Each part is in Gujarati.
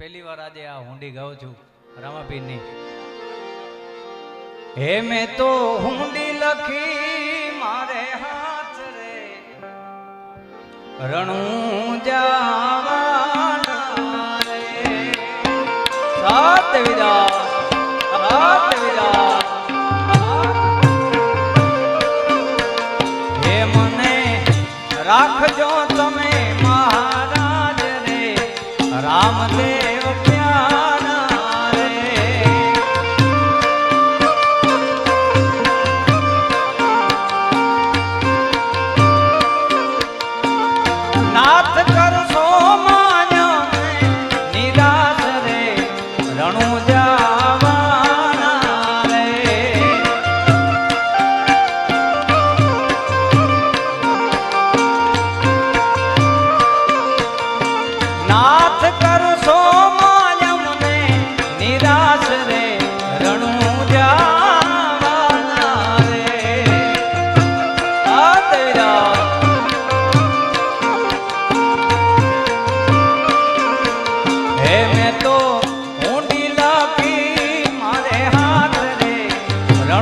પહેલી વાર આજે આ હુંડી ગાઉં છું, રામાપીરની. હે મેં તો હુંડી લખી, મારે હાથ રે. રણું જાવા સાત વિદા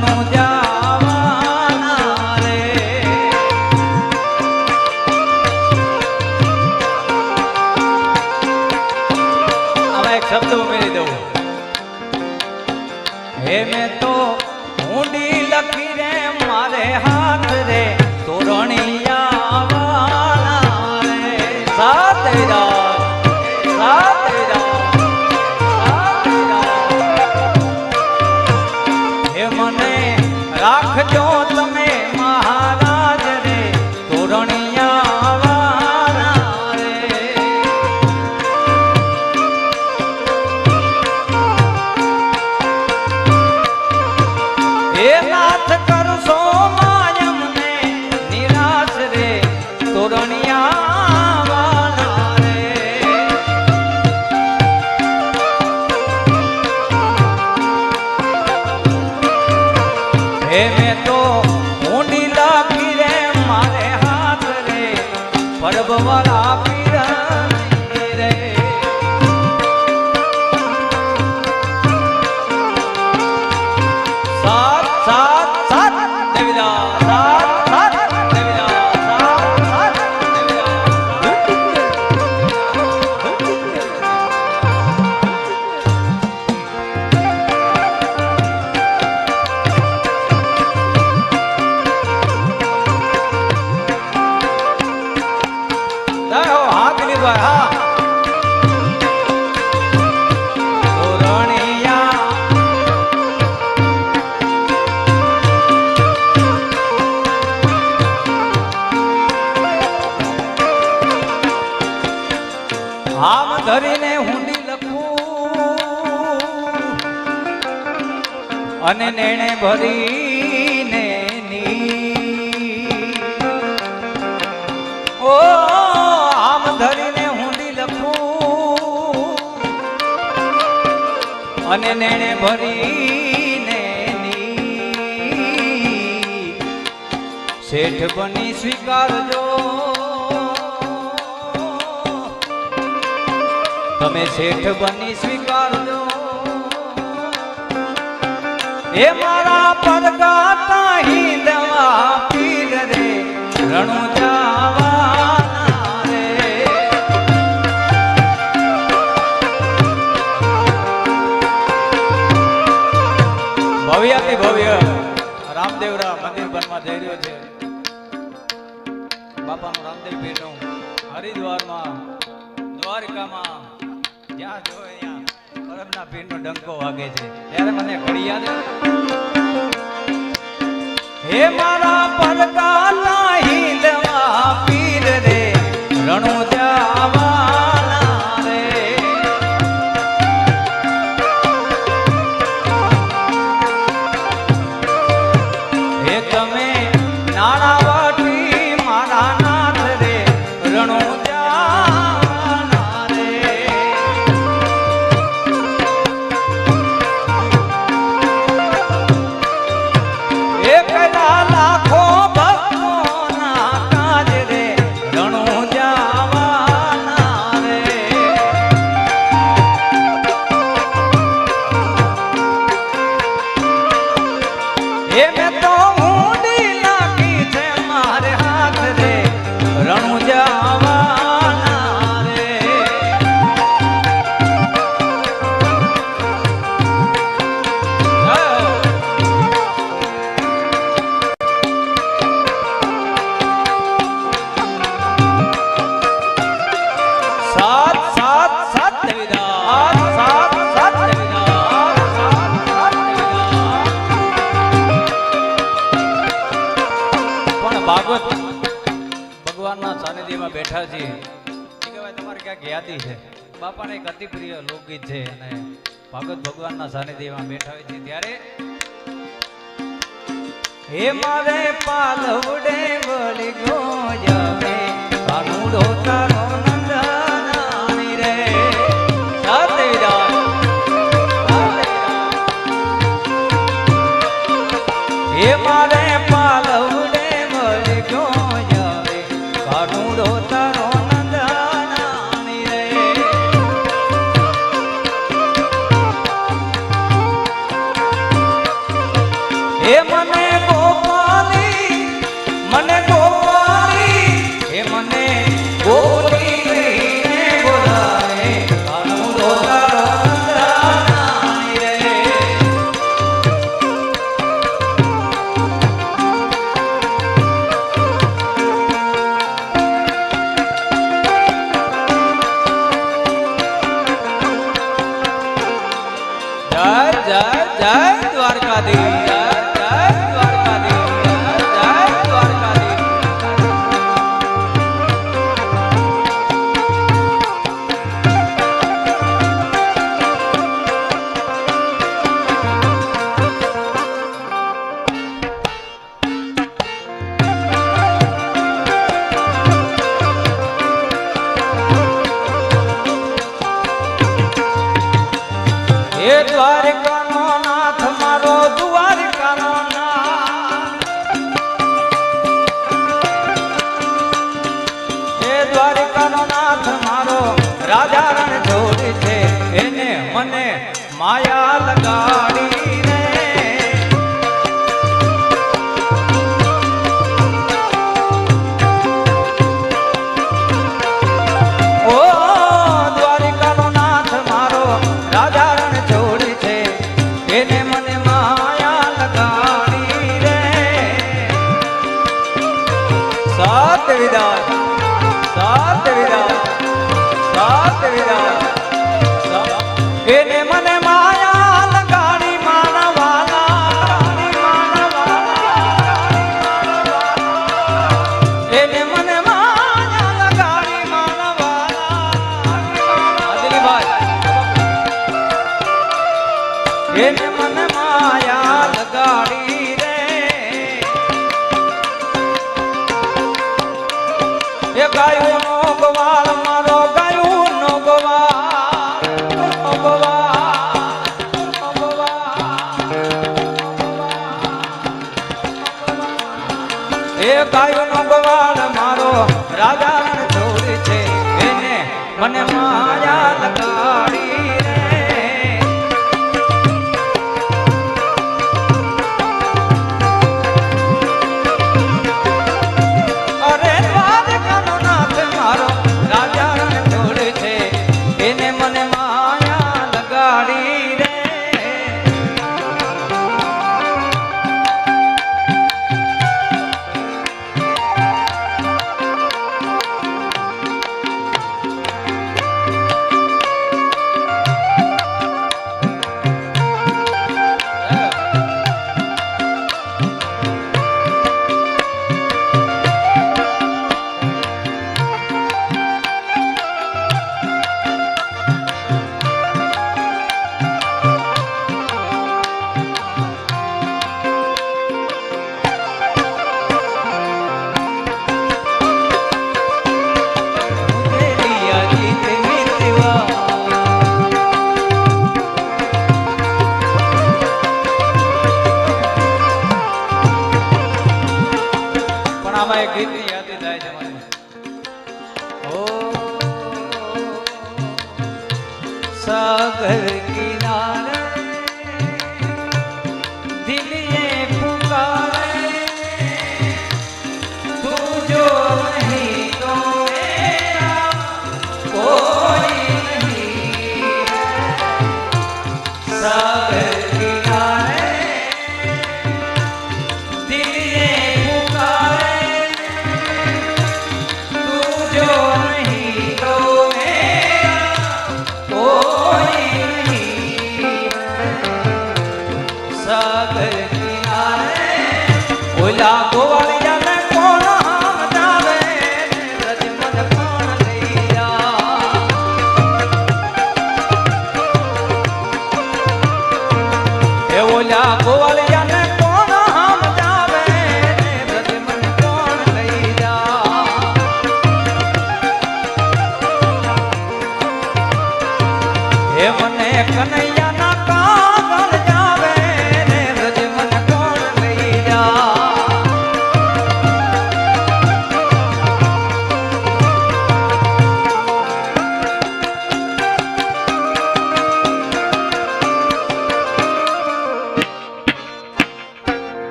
રણુ જાવાના અને નેણે ભરીને શેઠ બની સ્વીકારજો. તમે શેઠ બની સ્વીકારજો. એ મારા પરગાતા હિંદવા પીર રે રણુ ભવ્યાથી ભવ્ય? રામદેવરા મંદિર બનવા જઈ રહ્યો છે. બાપાનું રામદેવ પીરનું હરિદ્વારમાં, દ્વારકામાં, જ્યાં જો ત્યાં કરમના પીરનો ડંકો વાગે છે. ત્યારે મને ઘડી યાદ હે મારા પરગાલા હિંદવા પીર રે રણુ બાપાને એક અતિ પ્રિય લોકગીત છે અને ભગત ભગવાનના સાનિધ્યમાં બેઠા હોય છે ત્યારે હે મારે પાલવડે વળી ગો જમે ભાનુડો તારો માયા લગાડી રે ઓ દ્વારિકાનો નાથ, મારો છે. એને મને માયા લગાડી રે સાત વિદાય સાત વિદાય સાત વિદાય એને મને માયા લગાડી கருகினார்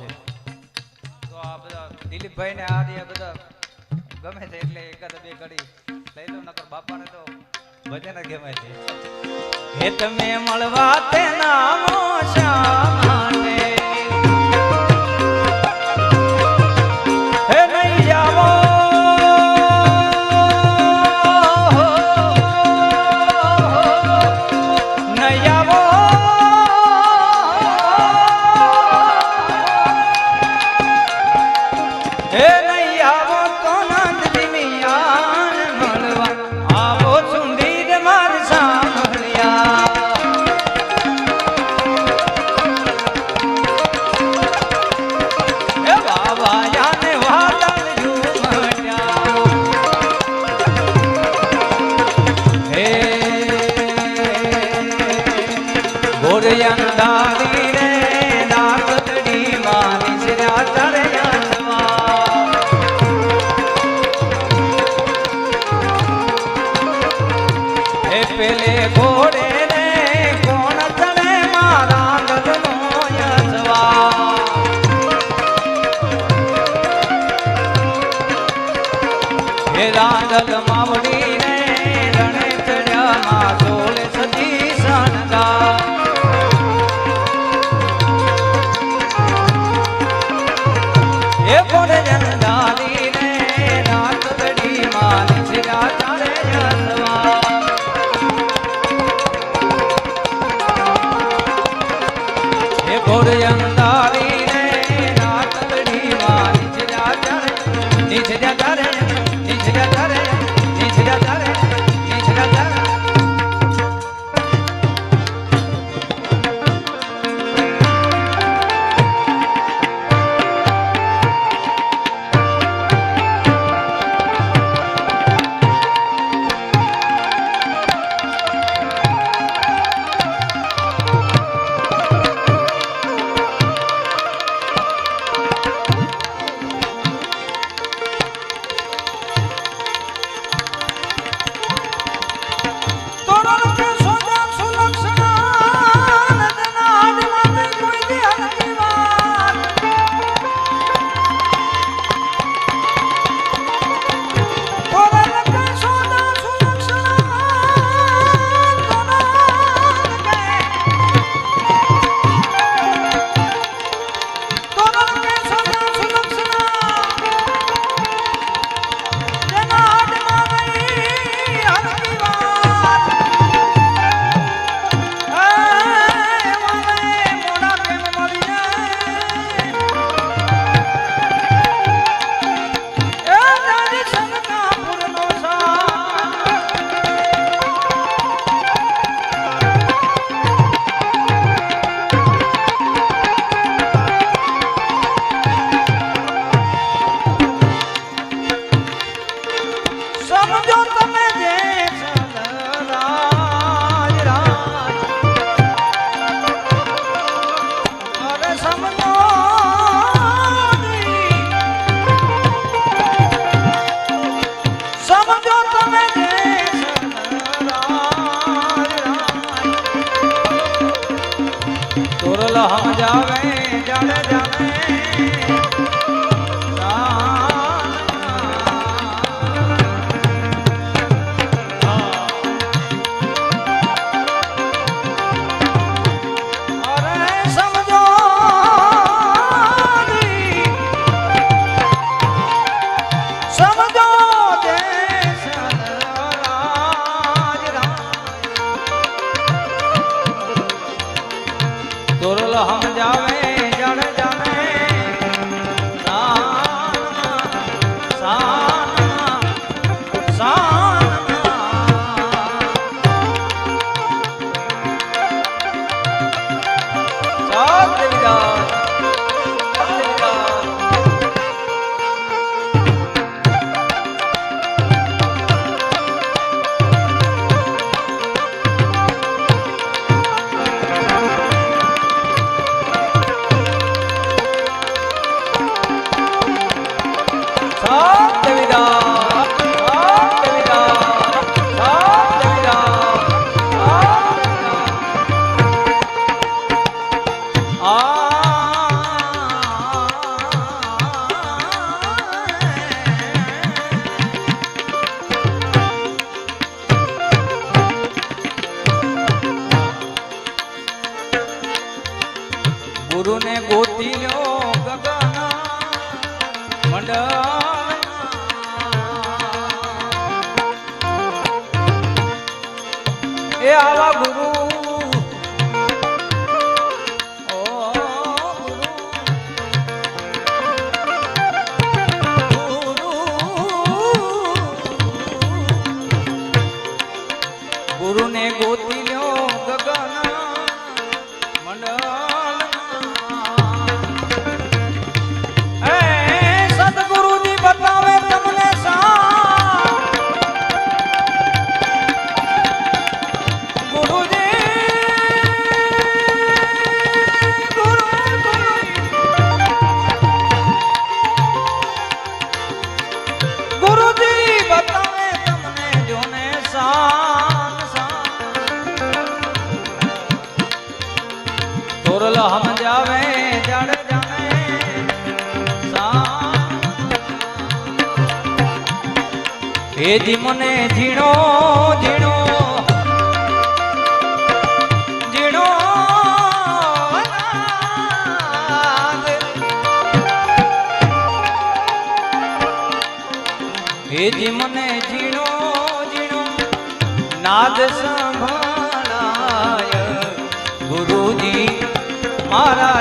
છે. તો આ બધા દિલીપભાઈ ને આ રહ્યા બધા ગમે છે એટલે એકાદ બે કડી લઈ લો, નકર બાપાને તો ભજન ગમે છે. એ તમે મળવા તેના મોશા માટે માગલ માવડી સમજો તમે જે જાવે જળ જા હવે આવા ગુરુ એ જી મને ઝીણો ઝીણો ઝીણો એ જી મને ઝીણો ઝીણો નાદ સંભળાય. ગુરુજી મારા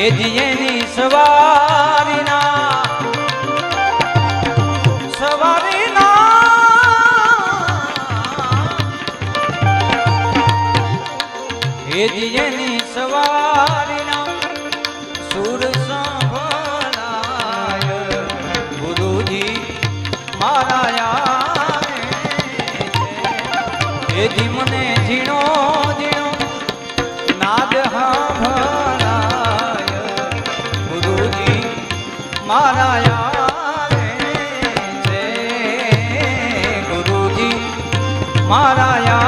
એ જીએની સવાર મારા